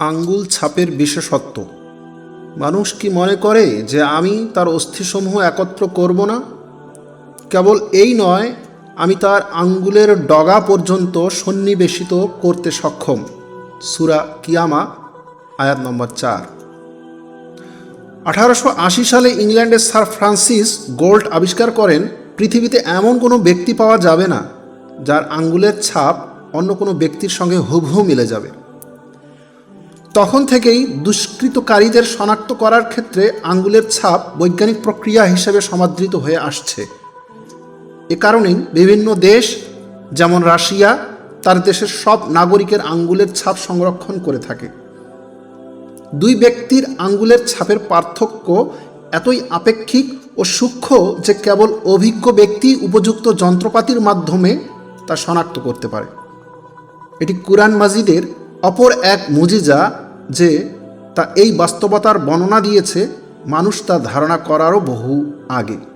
আঙ্গুল ছাপের বিশেষত্ব। মানুষ কি মনে করে যে আমি তার অস্থিসমূহ একত্র করব না? কেবল এই নয়, আমি তার আঙ্গুলের ডগা পর্যন্ত সন্নিবেশিত করতে সক্ষম। সুরা কিয়ামা, আয়াত নম্বর চার। আঠারোশো আশি সালে ইংল্যান্ডের স্যার ফ্রান্সিস গোল্ড আবিষ্কার করেন, পৃথিবীতে এমন কোনো ব্যক্তি পাওয়া যাবে না, যার আঙ্গুলের ছাপ অন্য কোনো ব্যক্তির সঙ্গে হুবহু মিলে যাবে। তখন থেকেই দুষ্কৃতকারীদের শনাক্ত করার ক্ষেত্রে আঙ্গুলের ছাপ বৈজ্ঞানিক প্রক্রিয়া হিসেবে সমাদৃত হয়ে আসছে। এ কারণেই বিভিন্ন দেশ, যেমন রাশিয়া, তার দেশের সব নাগরিকের আঙ্গুলের ছাপ সংরক্ষণ করে থাকে। দুই ব্যক্তির আঙ্গুলের ছাপের পার্থক্য এতই আপেক্ষিক ও সূক্ষ্ম যে কেবল অভিজ্ঞ ব্যক্তি উপযুক্ত যন্ত্রপাতির মাধ্যমে তা শনাক্ত করতে পারে। এটি কুরআন মাজিদের অপর এক মুজিজা যে তা এই বাস্তবতার বর্ণনা দিয়েছে মানুষ তা ধারণা করারও বহু আগে।